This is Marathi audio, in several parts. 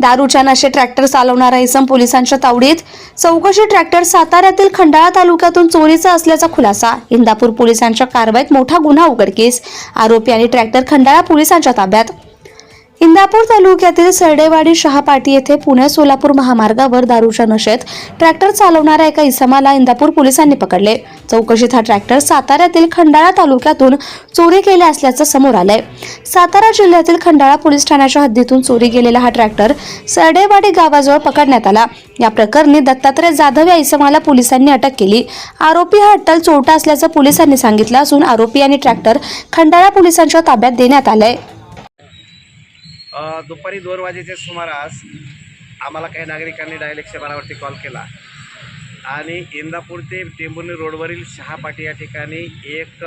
दारूच्या नशे ट्रॅक्टर चालवणारा इसम पोलिसांच्या तावडीत चौकशी ट्रॅक्टर साताऱ्यातील खंडाळा तालुक्यातून चोरीचा असल्याचा खुलासा. इंदापूर पोलिसांच्या कारवाईत मोठा गुन्हा उघडकीस आरोपी आणि ट्रॅक्टर खंडाळा पोलिसांच्या ताब्यात. इंदापूर तालुक्यातील सरडेवाडी शहापाटी येथे पुणे सोलापूर महामार्गावर दारूच्या नशेत ट्रॅक्टर चालवणाऱ्या एका इसमाला इंदापूर पोलिसांनी पकडले. चौकशीत हा ट्रॅक्टर साताऱ्यातील खंडाळा तालुक्यातून चोरी केले असल्याचं समोर आलंय. सातारा जिल्ह्यातील खंडाळा पोलीस ठाण्याच्या हद्दीतून चोरी गेलेला हा ट्रॅक्टर सरडेवाडी गावाजवळ पकडण्यात आला. या प्रकरणी दत्तात्रय जाधव या इसमाला पोलिसांनी अटक केली. आरोपी हा अट्टल चोरटा असल्याचं पोलिसांनी सांगितलं असून आरोपी आणि ट्रॅक्टर खंडाळा पोलिसांच्या ताब्यात देण्यात आलंय. दुपारी दोन वाजेच्या सुमारास आम्हाला काही नागरिकांनी डायल एकशे बारावरती कॉल केला. आणि इंदापूर ते टेंभुर्णी रोडवरील शहापाटी या ठिकाणी एक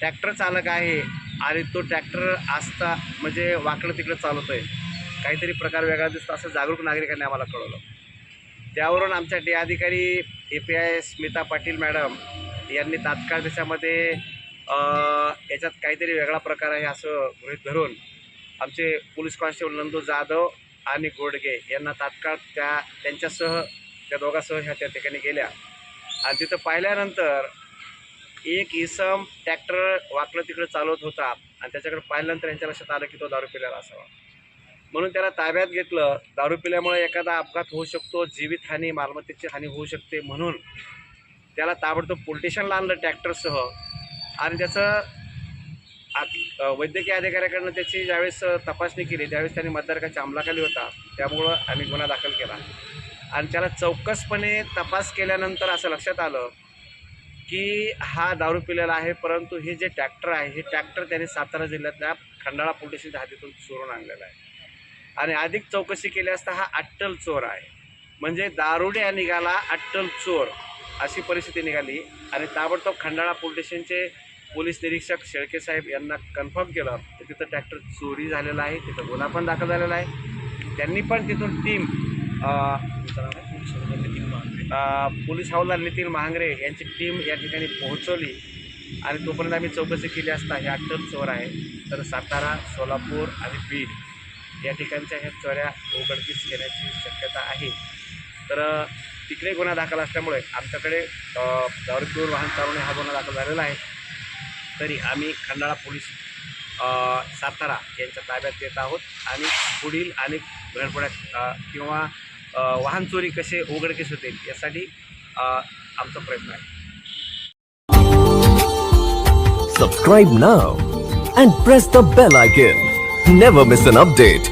ट्रॅक्टर चालक आहे आणि तो ट्रॅक्टर असता म्हणजे वाकडं तिकडं चालवतो आहे काहीतरी प्रकार वेगळा दिसतो असं जागरूक नागरिकांनी आम्हाला कळवलं. त्यावरून आमच्या डी अधिकारी A P I Smita Patil madam यांनी तात्काळ त्याच्यामध्ये याच्यात काहीतरी वेगळा प्रकार आहे असं गृहित धरून आमचे पोलीस कॉन्स्टेबल नंदू जाधव आणि गोडगे यांना तात्काळ त्या त्यांच्यासह त्या दोघांसह ह्या त्या ठिकाणी गेल्या. आणि तिथं पाहिल्यानंतर एक इसम ट्रॅक्टर वाकडं तिकडं चालवत होता आणि त्याच्याकडे पाहिल्यानंतर यांच्या लक्षात आलं की तो दारू पिल्याला असावा. म्हणून त्याला ताब्यात घेतलं. दारू पिल्यामुळे एखादा अपघात होऊ शकतो जीवितहानी मालमत्तेची हानी होऊ शकते म्हणून त्याला ताबडतोब पोलिटिशनला आणलं ट्रॅक्टरसह आणि त्याचं आ- वैद्यकीय अधिकाऱ्याकडनं त्याची ज्यावेळेस तपासणी केली त्यावेळेस त्यांनी मतदारकाच्या अंमलाखाली होता. त्यामुळं आम्ही गुन्हा दाखल केला. आणि त्याला चौकसपणे तपास केल्यानंतर असं लक्षात आलं की हा दारू पिलेला आहे परंतु हे जे ट्रॅक्टर आहे हे ट्रॅक्टर त्याने सातारा जिल्ह्यातल्या खंडाळा पोलीस हातीतून चोरून आणलेला आहे. आणि अधिक चौकशी केली असता हा अट्टल चोर आहे. म्हणजे दारुड्या निघाला अट्टल चोर अशी परिस्थिती निघाली आणि ताबडतोब खंडाळा पोलीस स्टेशनचे पोलीस निरीक्षक शेळके साहेब यांना कन्फर्म केलं तर तिथं ट्रॅक्टर चोरी झालेला आहे तिथं गुन्हा पण दाखल झालेला आहे. त्यांनी पण तिथून टीम पोलीस हवालदार नितीन महांगरे यांची टीम या ठिकाणी पोहोचवली आणि तोपर्यंत आम्ही चौकशी केली असता ह्या अट्टल चोर आहे. तर सातारा सोलापूर आणि बीड या ठिकाणच्या ह्या चोऱ्या उघडकीस येण्याची शक्यता आहे. तर तिकडे गुन्हा दाखल असल्यामुळे आमच्याकडे अ, दारू वाहन चालवणे हा गुन्हा दाखल झालेला आहे. तरी आम्ही खंडाळा पोलीस सातारा यांच्या ताब्यात देत आहोत आणि पुढील अनेक घडपड्यात किंवा वाहन चोरी कसे उघडकीस होते यासाठी आमचा प्रयत्न आहे. Subscribe now and press the bell icon never miss an update